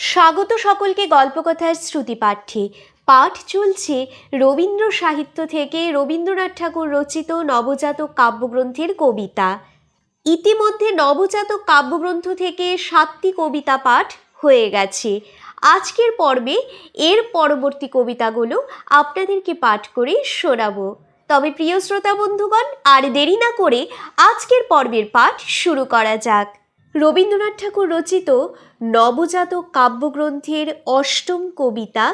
স্বাগত সকলকে গল্পকথার শ্রুতি পাঠ্যে পাঠ চলছে রবীন্দ্র সাহিত্য থেকে রবীন্দ্রনাথ ঠাকুর রচিত নবজাতক কাব্যগ্রন্থের কবিতা। ইতিমধ্যে নবজাতক কাব্যগ্রন্থ থেকে সাতটি কবিতা পাঠ হয়ে গেছে। আজকের পর্বে এর পরবর্তী কবিতাগুলো আপনাদেরকে পাঠ করে শোনাবো। তবে প্রিয় শ্রোতা বন্ধুগণ, আর দেরি না করে আজকের পর্বের পাঠ শুরু করা যাক। রবীন্দ্রনাথ ঠাকুর রচিত নবজাতক কাব্যগ্রন্থের অষ্টম কবিতা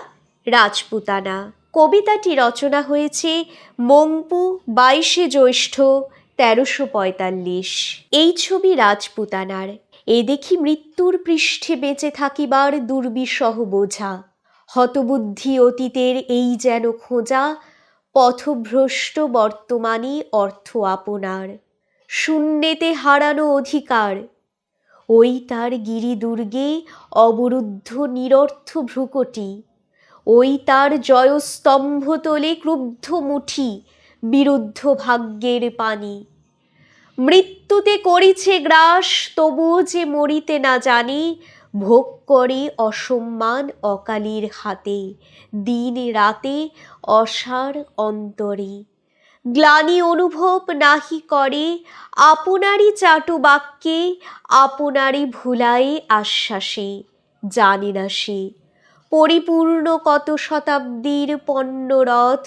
রাজপুতানা। কবিতাটি রচনা হয়েছে মংপু বাইশে জ্যৈষ্ঠ তেরোশো পঁয়তাল্লিশ। এই ছবি রাজপুতানার। এ দেখি মৃত্যুর পৃষ্ঠে বেঁচে থাকিবার দুর্বিষহ বোঝা। হতবুদ্ধি অতীতের এই যেন খোঁজা, পথভ্রষ্ট বর্তমানে অর্থ আপনার। শূন্যেতে হারানো অধিকার ওই তার গিরি দুর্গে অবরুদ্ধ নিরর্থ ভ্রুকটি। ওই তার জয়স্তম্ভ তোলে ক্রুব্ধ মুঠি, বিরুদ্ধ ভাগ্যের পানি। মৃত্যুতে করিছে গ্রাস, তবুও যে মরিতে না জানি, ভোগ করে অসম্মান অকালির হাতে, দিন রাতে অসার অন্তরে। গ্লানি অনুভব নাহি করে, আপনারই চাটু বাক্যে আপনারই ভুলায়ে আশ্বাসে, জানে না সে। পরিপূর্ণ কত শতাব্দীর পণ্যরথ,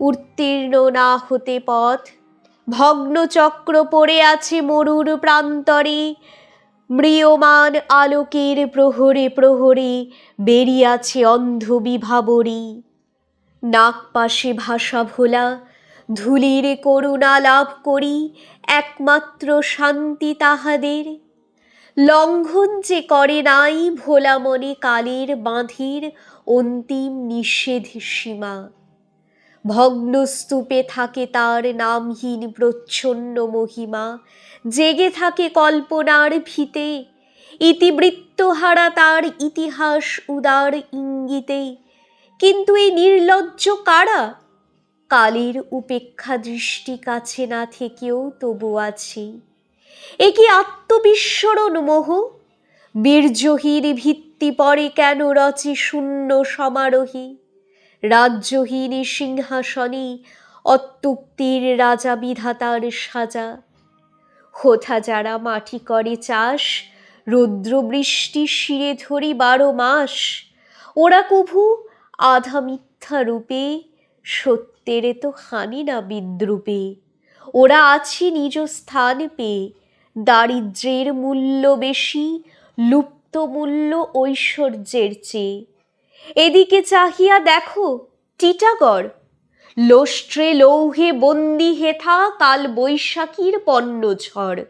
উত্তীর্ণ না হতে পথ। ভগ্ন চক্র পড়ে আছে মরুর প্রান্তরে, ম্রিয়মান আলোকের প্রহরে প্রহরে বেরিয়াছে অন্ধ বিভাবরী নাক পাশে ভাষা ভোলা ধুলির করুণা লাভ করি, একমাত্র শান্তি তাহাদের। লঙ্ঘন যে করে নাই ভোলা মনে কালের বাঁধির অন্তিম নিষেধ সীমা। ভগ্নস্তূপে থাকে তার নামহীন প্রচ্ছন্ন মহিমা। জেগে থাকে কল্পনার ভিতে ইতিবৃত্তহারা তার ইতিহাস উদার ইঙ্গিতে। কিন্তু এই নির্লজ্জ কারা কালের উপেক্ষা দৃষ্টি কাছে না থেকেও তবু আছি। এ কি আত্মবিস্মরণ মোহ? বীর্যহীন ভিত্তি পরে কেন রচে শূন্য সমারোহী? রাজ্যহীন সিংহাসনে অত্যুক্তির রাজা বিধাতার সাজা। হোথা যারা মাটি করে চাষ রৌদ্র বৃষ্টি শিরে ধরি বারো মাস, ওরা কভু আধা মিথ্যা রূপে সত্যের তো হানি না বিদ্রুপে। ওরা আছে নিজ স্থান পেয়ে দারিদ্র্যের মূল্য বেশি, লুপ্ত মূল্য ঐশ্বর্যের চেয়ে। এদিকে চাহিয়া দেখো, টিটাগড়। লোষ্ট্রে লৌহে বন্দি হেথা কাল বৈশাখীর পণ্য ঝড়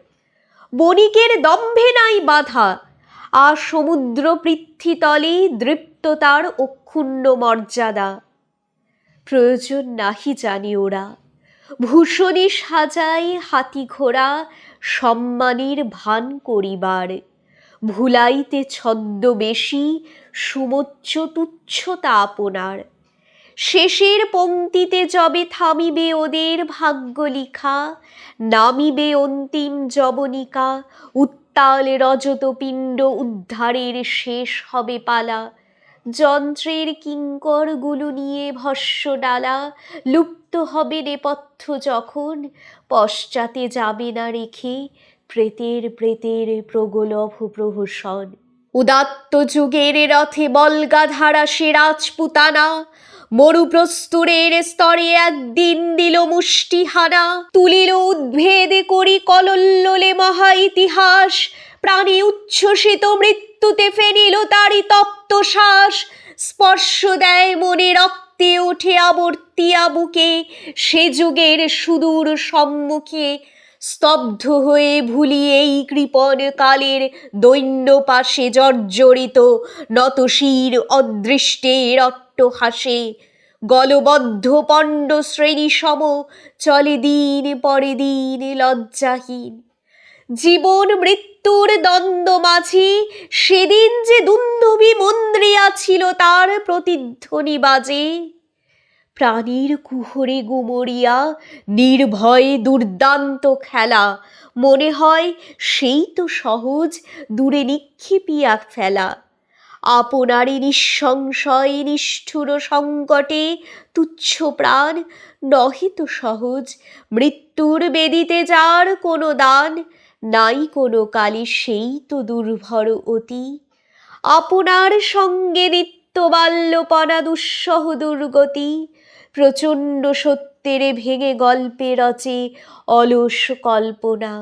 বণিকের দম্ভে নাই বাধা। আর সমুদ্র পৃথ্বীতলে দৃপ্ত তার অক্ষুণ্ণ মর্যাদা। প্রয়োজন নাহি জানি ওরা। ভূষণে সাজাই হাতি ঘোড়া, সম্মানের ভান করিবার। ভুলাইতে ছদ্মবেশী সুমোচ্চ তুচ্ছতা আপনার। শেষের পংক্তিতে যবে থামিবে ওদের ভাগ্য লিখা, নামিবে অন্তিম জবনিকা, উত্তাল রজত পিণ্ড উদ্ধারের শেষ হবে পালা। যন্ত্রের কিঙ্করগুলো নিয়ে ভস্য ডালা, লুপ্ত হবে নেপথ্য যখন, পশ্চাতে যাবে না রেখে প্রেতের প্রেতের প্রগলভ প্রহসন। উদাত্ত যুগের রথে বলগাধারা সে রাজপুতানা, মরুপ্রস্তুরের স্তরে একদিন দিল মুষ্টিহানা, তুলিল উদ্ভেদে করি কলল্লোলে মহা ইতিহাস প্রাণী উচ্ছ্বসিত মৃত্যুতে ফেনিল তারি তপ্ত শ্বাস। স্পর্শ দেয় মনে রক্তে, ওঠে আবর্তিয়া বুকে সে যুগের সুদূর সম্মুখে স্তব্ধ হয়ে ভুলি এই কৃপণ কালের দৈন্য পাশে জর্জরিত নতশির অদৃষ্টের অট্টহাসে। গলবদ্ধ পণ্ড শ্রেণি সম চলে দিন পরে দিন লজ্জাহীন। জীবন মৃত্যুর দ্বন্দ্ব মাঝি। সেদিন যে দুন্দুবি মন্দ্রিয়া ছিল তার প্রতিধ্বনি বাজে। প্রাণীর কুহরে গুমরিয়া, নির্ভয়ে দুর্দান্ত খেলা। মনে হয় সেই তো সহজ, দূরে নিক্ষেপিয়া ফেলা। আপনারই নিঃসংশয় নিষ্ঠুর সংকটে তুচ্ছ প্রাণ, নহে তো সহজ। মৃত্যুর বেদিতে যার কোনো দান নাই কোনো কালে সেই তো দুর্ভর অতি। আপনার সঙ্গে নিত্য বাল্যপনা দুঃসহ দুর্গতি, প্রচণ্ড সত্যের ভেঙে গল্পে রচে অলস কল্পনা,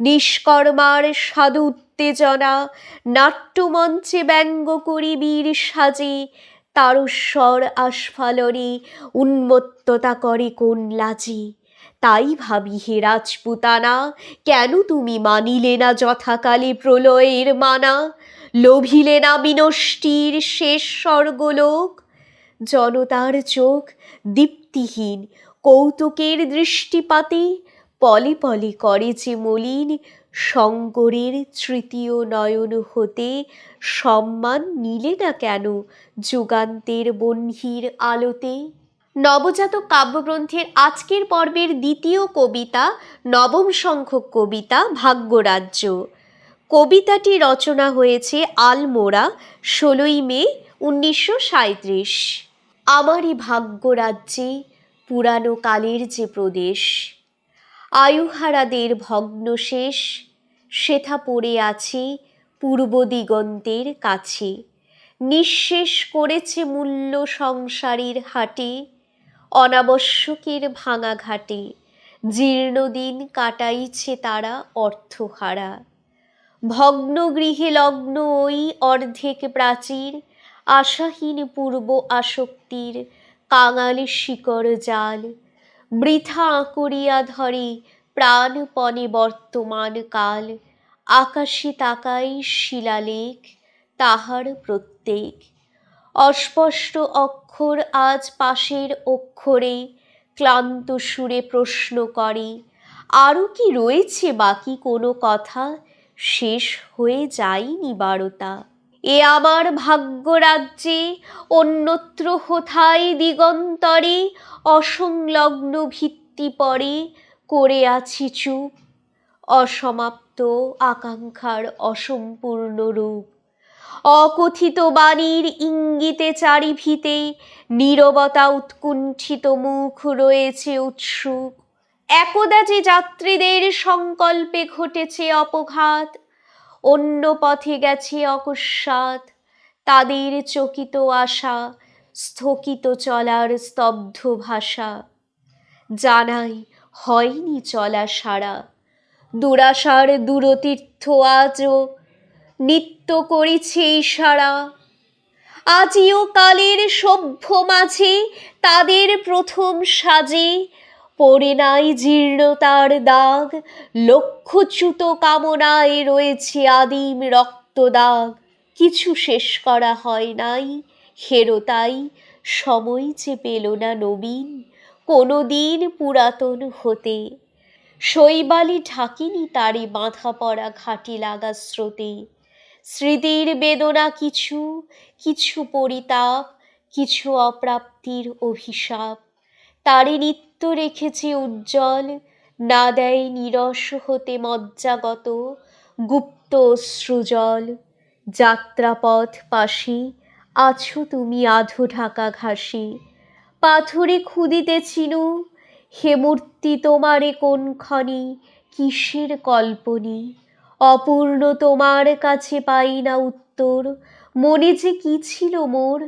নিষ্কর্মার সাধু উত্তেজনা, নাট্যমঞ্চে ব্যঙ্গ করি বীর সাজে, তারস্বর আস্ফালনে উন্মত্ততা করে কোন লাজে। তাই ভাবি হে রাজপুতানা, কেন তুমি মানিলে না যথাকালে প্রলয়ের মানা? লোভিলে না বিনষ্টির শেষ স্বর্গলোক? জনতার চোখ দীপ্তিহীন, কৌতুকের দৃষ্টিপাতে পলে পলে করে যে মলিন শঙ্করের তৃতীয় নয়ন হতে সম্মান নিলে না কেন যুগান্তের বহ্নির আলোতে? নবজাতক কাব্যগ্রন্থের আজকের পর্বের দ্বিতীয় কবিতা নবম সংখ্যক কবিতা ভাগ্যরাজ্য। কবিতাটি রচনা হয়েছে আলমোড়া, ষোলোই মে, উনিশশো সাঁত্রিশ আমারই ভাগ্যরাজ্যে পুরানো কালের যে প্রদেশ, আয়ুহারাদের ভগ্নশেষ সেথা পড়ে আছে পূর্ব দিগন্তের কাছে। নিঃশেষ করেছে মূল্য সংসারের হাটে অনাবশ্যকের ভাঙা ঘাটে। জীর্ণদিন কাটাইছে তারা অর্থহারা। ভগ্ন গৃহে লগ্ন ওই অর্ধেক প্রাচীর, আশাহীন পূর্ব আসক্তির কাঙালি শিকড় জাল। বৃথা আঁকড়িয়া ধরে প্রাণপণে বর্তমান কাল। আকাশে তাকাই শিলালেখ, তাহার প্রত্যেক। অস্পষ্ট অক্ষর আজ পাশের অক্ষরে ক্লান্ত সুরে প্রশ্ন করে আরও কি রয়েছে বাকি কোনো কথা? শেষ হয়ে যায়নি বারতা এ আমার ভাগ্যরাজ্যে অন্যত্র হোথায় দিগন্তরে অসংলগ্ন ভিত্তি পরে করে আছি চুপ। অসমাপ্ত আকাঙ্ক্ষার অসম্পূর্ণ রূপ। অকথিত বাণীর ইঙ্গিতে চারিভিতে নীরবতা উৎকুণ্ঠিত মুখ রয়েছে উৎসুক। একদা যে যাত্রীদের সংকল্পে ঘটেছে অপঘাত, অন্য পথে গেছে অকস্মাৎ তাদের চকিত আশা, স্থগিত চলার স্তব্ধ ভাষা। জানাই হয়নি চলা সারা দুরাশার দূরতীর্থ আজও নিত্য করিছে ইশারা আজিও কালের সভ্য মাঝে তাদের প্রথম সাজে পড়ে নাই জীর্ণতার দাগ। লক্ষ্যচ্যুত কামনায় রয়েছে আদিম রক্তদাগ কিছু শেষ করা হয় নাই, হেরো তাই সময় যে পেল না নবীন কোনো দিন পুরাতন হতে। শৈবালি ঢাকিনি তারে বাঁধা পড়া ঘাটি লাগা স্রোতে। স্মৃতির বেদনা কিছু কিছু পরিতাপ, কিছু অপ্রাপ্তির অভিশাপ। তারে নিত্য রেখেছে উজ্জ্বল, না দেয় নিরস হতে মজ্জাগত, গুপ্ত অশ্রুজল। যাত্রাপথ পাশে, আছো তুমি আধো ঢাকা ঘাসে। পাথরে খুদিতেছিনু হে মূর্তি তোমারে কোনক্ষণে কিসের কল্পনি? অপূর্ণ তোমার কাছে পাই না উত্তর। মনে যে কি ছিল মোর,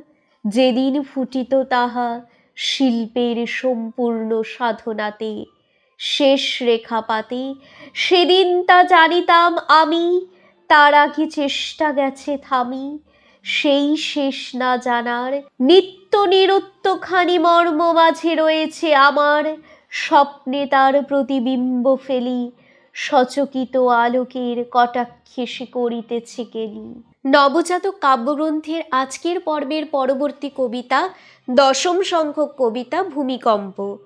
যেদিন ফুটিত তাহা শিল্পের সম্পূর্ণ সাধনাতে, শেষ রেখাপাতে সেদিন তা জানিতাম আমি, তার আগে চেষ্টা গেছে থামি, সেই শেষ না জানার নিত্য নিরুত্তখানি মর্ম মাঝে রয়েছে আমার, স্বপ্নে তার প্রতিবিম্ব ফেলি সচকিত আলোকের কটাক্ষে করিতেছে কেলি। নবজাতক কাব্যগ্রন্থের আজকের পর্বের পরবর্তী কবিতা, দশম সংখ্যক কবিতা, ভূমিকম্প।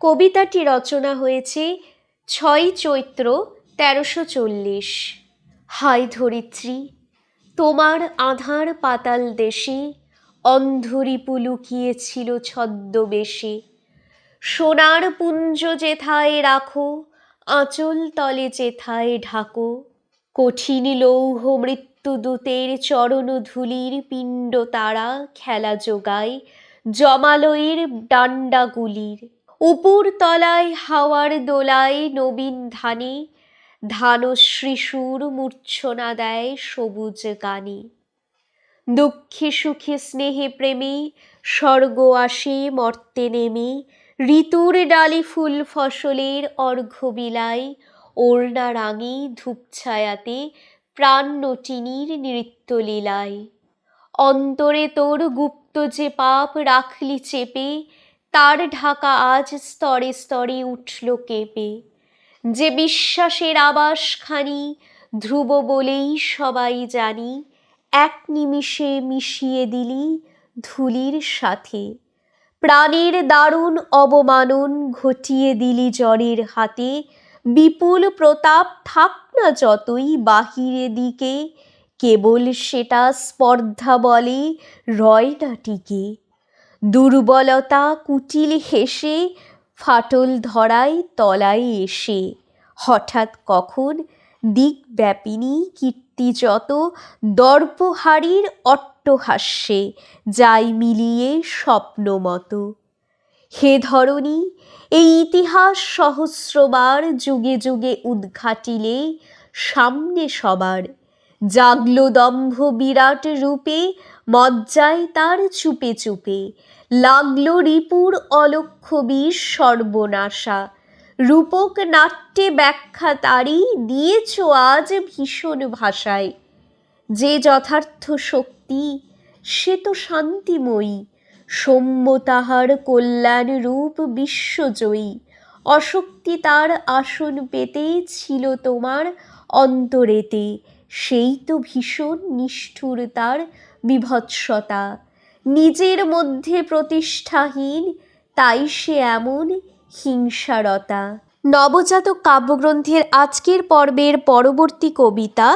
কবিতাটি রচনা হয়েছে ছয় চৈত্র তেরোশো চল্লিশ। হায় ধরিত্রী, তোমার আধার পাতাল দেশে অন্ধরিপু লুকিয়েছিল ছদ্মবেশে। সোনার পুঞ্জ যেথায় রাখো আঁচল তলে যেথায় ঢাকো, কঠিন লৌহ মৃত্যু মৃত্যুদূতের চরণধূলির পিণ্ড তারা খেলা যোগায় জমালয়ের ডান্ডাগুলির উপর তলায় হাওয়ার দোলায় নবীন ধানে, ধানশ্রী সুর মূর্ছনা দেয় সবুজ গানে। দুঃখে সুখে স্নেহে প্রেমে স্বর্গ আসে মর্তে নেমে ঋতুর ডালি ফুল ফসলের অর্ঘ্য বিলায় ওড়না রাঙে ধূপছায়াতে প্রাণ নটিনীর নৃত্যলীলায় অন্তরে তোর গুপ্ত যে পাপ রাখলি চেপে, তার ঢাকা আজ স্তরে স্তরে উঠল কেঁপে। যে বিশ্বাসের আবাসখানি ধ্রুব বলেই সবাই জানি, এক নিমিষে মিশিয়ে দিলি ধুলির সাথে। প্রাণের দারুণ অবমানন ঘটিয়ে দিলি জ্বরের হাতে। বিপুল প্রতাপ থাক না যতই বাহিরে দিকে, কেবল সেটা স্পর্ধা বলে রয় না টিকে। দুর্বলতা কুটিল হেসে, ফাটল ধরায় তলায় এসে। হঠাৎ কখন দিকব্যাপিনী কীর্তি যত দর্পহারির অট্টহাস্যে যাই মিলিয়ে স্বপ্ন মতো হে ধরণী, এই ইতিহাস সহস্রবার যুগে যুগে উদ্ঘাটিলে সামনে সবার। জাগল দম্ভ বিরাট রূপে মজ্জায় তার চুপে চুপে। লাগল রিপুর অলক্ষ বিষ সর্বনাশা। রূপক নাট্যে ব্যাখ্যা তারই, দিয়েছ আজ ভীষণ ভাষায়। যে যথার্থ শক্তি, সে তো শান্তিময়ী। সৌম্য তাহার কল্যাণ রূপ বিশ্বজয়ী। অশক্তি তার আসন পেতে ছিল তোমার অন্তরেতে। সেই তো ভীষণ নিষ্ঠুর তার বিভৎসতা। নিজের মধ্যে প্রতিষ্ঠাহীন, তাই সে এমন হিংসারতা। নবজাতক কাব্যগ্রন্থের আজকের পর্বের পরবর্তী কবিতা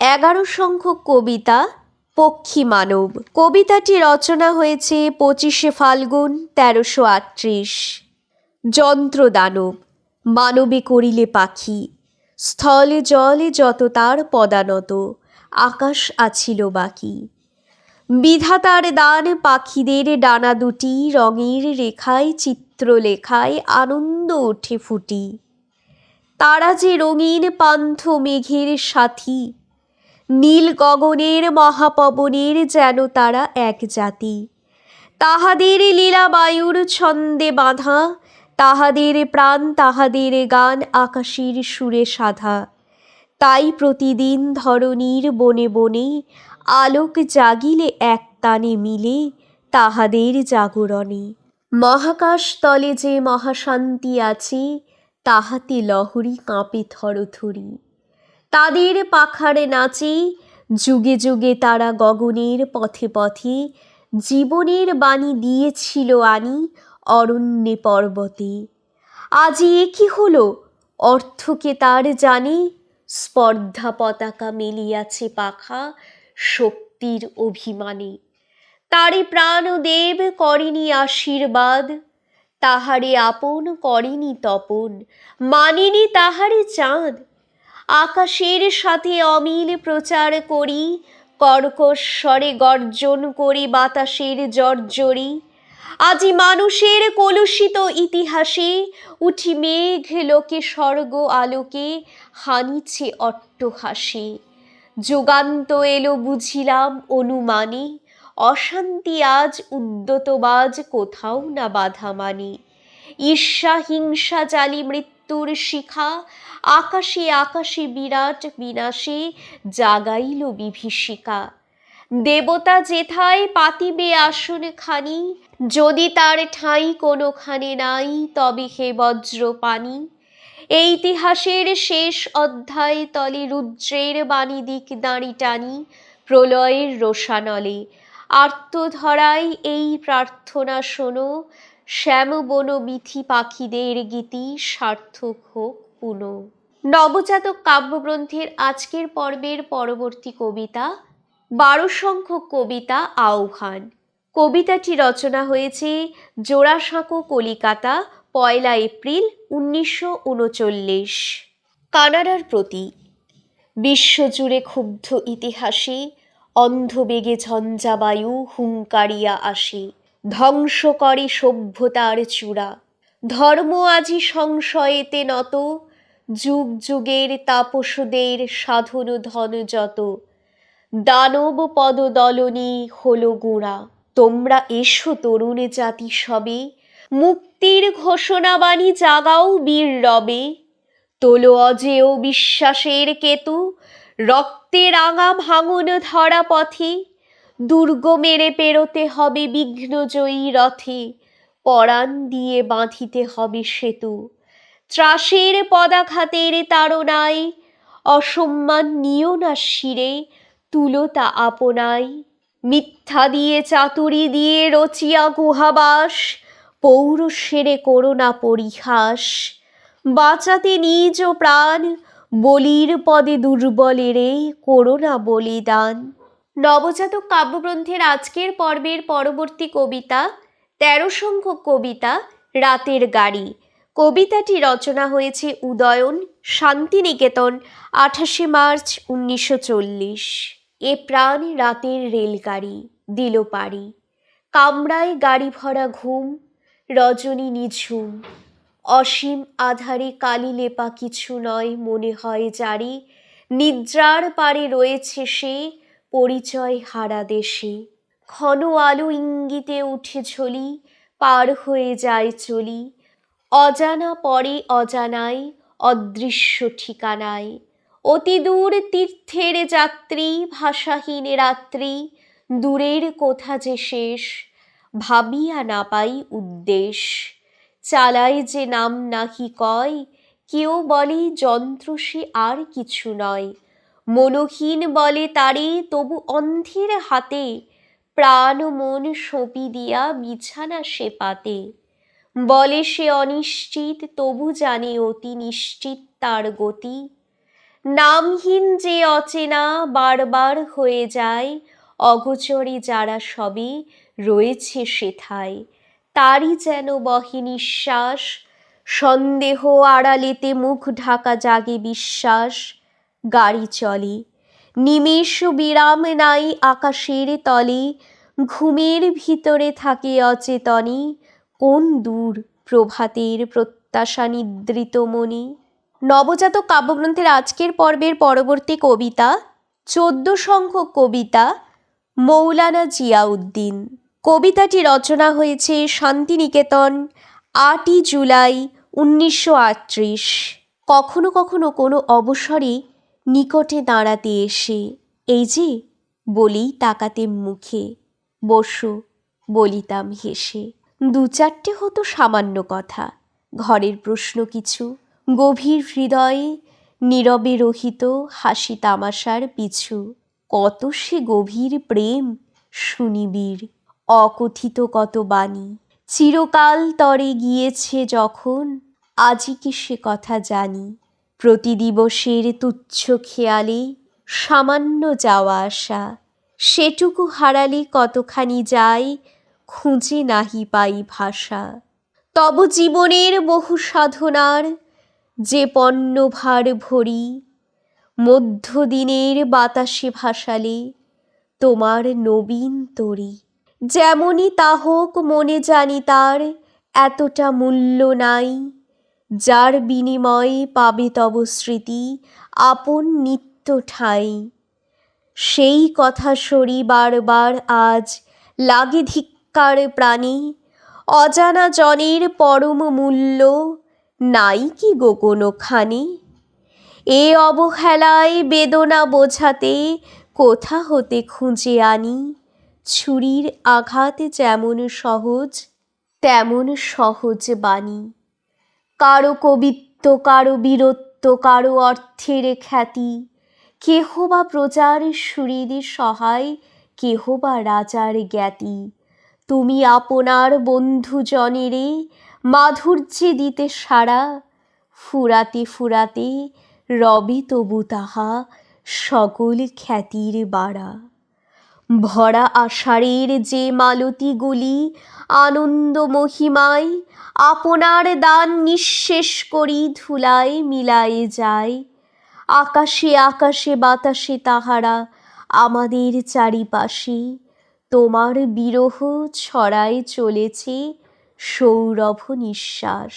এগারো সংখ্যক কবিতা, পক্ষী মানব। কবিতাটি রচনা হয়েছে পঁচিশে ফাল্গুন, তেরোশো আটত্রিশ। যন্ত্রদানব মানবে করিলে পাখি। স্থলে জলে যত তার পদানত, আকাশ আছিল বাকি। বিধাতার দান পাখিদের ডানা দুটি, রঙের রেখায়, চিত্রলেখায় আনন্দ ওঠে ফুটি। তারা যে রঙিন পান্থ মেঘের সাথী নীল গগনের মহাপবনের যেন তারা এক জাতি। তাহাদের লীলা বায়ুর ছন্দে বাঁধা, তাহাদের প্রাণ, তাহাদের গান আকাশের সুরে সাধা। তাই প্রতিদিন ধরণীর বনে বনে আলোক জাগিলে এক তানে মিলে তাহাদের জাগরণে। মহাকাশ তলে যে মহাশান্তি আছে, তাহাতে লহরী কাঁপে থরথরি। তাদের পাখারে নাচে, যুগে যুগে তারা গগনের পথে পথে জীবনের বাণী দিয়েছিল আনি অরণ্যে পর্বতে। আজি এ কি হলো? অর্থকে তার জানে? স্পর্ধা পতাকা মেলিয়াছে পাখা শক্তির অভিমানে। তারে প্রাণদেব করেনি আশীর্বাদ, তাহারে আপন করেনি তপন, মানেনি তাহারে চাঁদ। আকাশের সাথে অমিল প্রচার করি, কর্কশ্বরে গর্জন করি, বাতাসের জর্জরি আজি মানুষের কলুষিত ইতিহাসে উঠি মেঘ, লোকে স্বর্গ আলোকে হানিছে অট্টহাসে। যুগান্ত এলো বুঝিলাম অনুমানে, অশান্তি আজ উদ্যতবাজ কোথাও না বাধা মানে। ঈর্ষা হিংসা জালি মৃত্যুর শিখা আকাশে আকাশে বিরাট বিনাশে জাগাইল বিভীষিকা। দেবতা যেথায় পাতিবে আসন খানি, যদি তার ঠাঁই কোনোখানে নাই, তবে হে বজ্র পানি এই ইতিহাসের শেষ অধ্যায় তলে রুদ্রের বাণী দিক দাঁড়ি টানি, প্রলয়ের রোষানলে। আর্তধরাই এই প্রার্থনা শোনো শ্যাম বন বিথি পাখিদের গীতি সার্থক হোক পুনঃ। নবজাতক কাব্যগ্রন্থের আজকের পর্বের পরবর্তী কবিতা বারো সংখ্যক কবিতা আহ্বান। কবিতাটি রচনা হয়েছে জোড়াসাঁকো কলিকাতা, পয়লা এপ্রিল উনিশশো উনচল্লিশ। কানাডার প্রতি। বিশ্বজুড়ে ক্ষুব্ধ ইতিহাসে, অন্ধবেগে ঝঞ্ঝাবায়ু হুঙ্কারিয়া আসে, ধ্বংস করে সভ্যতার চূড়া। ধর্ম আজি সংশয়েতে নত যুগ যুগের তাপসুদের সাধন ধন যত। দানব পদদলনী হলো গোড়া। তোমরা এসো তরুণ জাতি সবে। মুক্তির ঘোষণাবাণী জাগাও বীর রবে। তোলো অজেয় বিশ্বাসের কেতু। রক্তে রাঙা ভাঙন ধরা পথে। দুর্গ মেরে পেরোতে হবে বিঘ্নজয়ী রথে। পরাণ দিয়ে বাঁধিতে হবে সেতু। ত্রাসের পদাঘাতের তাড়নায় অসম্মান নিও না শিরে তুলো তা আপনায়। মিথ্যা দিয়ে চাতুরি দিয়ে রচিয়া গুহাবাস, পৌরুষেরে করোনা পরিহাস। বাঁচাতে নিজ প্রাণ, বলির পদে দুর্বলেরে করোনা বলিদান। নবজাতক কাব্যগ্রন্থের আজকের পর্বের পরবর্তী কবিতা তেরো সংখ্যক কবিতা, রাতের গাড়ি। কবিতাটি রচনা হয়েছে উদয়ন, শান্তিনিকেতন, আঠাশে মার্চ উনিশশো চল্লিশ। এ প্রাণ রাতের রেলগাড়ি দিল পাড়ি কামরায় গাড়ি ভরা ঘুম, রজনী নিঝুম। অসীম আধারে কালি লেপা কিছু নয় মনে হয় জারি। নিদ্রার পারে রয়েছে সে, পরিচয় হারা দেশে। ঘন আলো ইঙ্গিতে উঠে ঝলি, পার হয়ে যায় চলি। অজানা পরে অজানায় অদৃশ্য ঠিকানায় অতি দূর তীর্থের যাত্রী, ভাষাহীন রাত্রি, দূরের কোথা যে শেষ, ভাবিয়া না পাই উদ্দেশ। চালায় যে নাম নাহি কয়, কেউ বলে যন্ত্র সে আর কিছু নয়। মনহীন বলে তারে, তবু অন্ধের হাতে, প্রাণ মন সঁপি দিয়া বিছানা সে পাতে। বলে সে অনিশ্চিত, তবু জানে অতি নিশ্চিত তার গতি। নামহীন যে অচেনা বারবার হয়ে যায়, অগোচরে যারা সবে রয়েছে সেথায়। তারই যেন বহে নিঃশ্বাস, সন্দেহ আড়ালেতে মুখ ঢাকা জাগে বিশ্বাস। গাড়ি চলে, নিমেষ বিরাম নাই আকাশের তলে, ঘুমের ভিতরে থাকে অচেতনে। কোন দূর প্রভাতের প্রত্যাশা নিদ্রিত মনে? নবজাত কাব্যগ্রন্থের আজকের পর্বের পরবর্তী কবিতা, চোদ্দ সংখ্যক কবিতা, মৌলানা জিয়াউদ্দিন। কবিতাটি রচনা হয়েছে শান্তিনিকেতন, আটই জুলাই উনিশশো আটত্রিশ। কখনো কখনো কোনো অবসরে নিকটে দাঁড়াতে এসে, এই যে বলেই তাকাতে মুখে, বসো, বলিতাম হেসে। দু চারটে হতো সামান্য কথা। ঘরের প্রশ্ন কিছু, গভীর হৃদয়ে নীরবে রহিত হাসি তামাশার পিছু। কত সে গভীর প্রেম শুনিবির অকথিত কত বাণী। চিরকাল তরে গিয়েছে যখন, আজি কি সে কথা জানি। প্রতি দিবসের তুচ্ছ খেয়ালে সামান্য যাওয়া আসা, সেটুকু হারালে কতখানি যায় খুঁজে নাহি পাই ভাষা। তব জীবনের বহু সাধনার যে পণ্যভার ভরি, মধ্যদিনের বাতাসে ভাসালে তোমার নবীন তরি। যেমনই তা হোক মনে জানি তার এতটা মূল্য নাই, যার বিনিময়ে পাবে তব স্মৃতি আপন নিত্য ঠাঁই। সেই কথা সরি বারবার আজ লাগে ধিক্কার প্রাণী, অজানা জনের পরম মূল্য নাই কি গো কোনোখানে? এ অবহেলায় বেদনা বোঝাতে কোথা হতে খুঁজে আনি? ছুরির আঘাত যেমন সহজ, তেমন সহজ বাণী। কারও কবিত্ব, কারও বীরত্ব, কারও অর্থের খ্যাতি কেহ বা প্রজার সুহৃদ সহায় কেহ বা রাজার জ্ঞাতি। তুমি আপনার বন্ধুজনেরে মাধুর্যে দিতে সারা ফুরাতে ফুরাতে রবে তবু তাহা সকল খ্যাতির বাড়া। ভরা আষাঢ়ের যে মালতীগুলি আনন্দ মহিমায় আপনার দান নিঃশেষ করি ধুলায় মিলায়ে যায়। আকাশে আকাশে বাতাসে তাহারা আমাদের চারিপাশে তোমার বিরহ ছড়ায় চলেছে সৌরভ নিঃশ্বাস।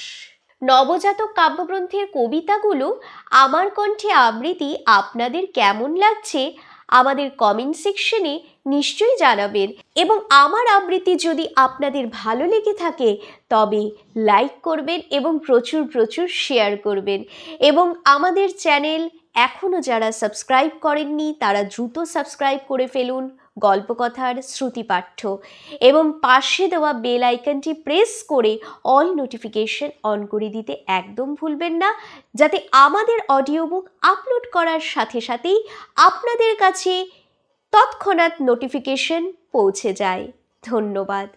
নবজাতক কাব্যগ্রন্থের কবিতাগুলো আমার কণ্ঠে আবৃত্তি আপনাদের কেমন লাগছে আমাদের কমেন্ট সেকশনে নিশ্চয়ই জানাবেন এবং আমার আবৃত্তি যদি আপনাদের ভালো লেগে থাকে তবে লাইক করবেন এবং প্রচুর প্রচুর শেয়ার করবেন এবং আমাদের চ্যানেল এখনও যারা সাবস্ক্রাইব করেননি তারা দ্রুত সাবস্ক্রাইব করে ফেলুন। গল্পকথার শ্রুতিপাঠ্য এবং পাশে দেওয়া বেল আইকনটি প্রেস করে অল নোটিফিকেশন অন করে দিতে একদম ভুলবেন না, যাতে আমাদের অডিও বুক আপলোড করার সাথে সাথেই আপনাদের কাছে তৎক্ষণাৎ নোটিফিকেশন পৌঁছে যায়। ধন্যবাদ।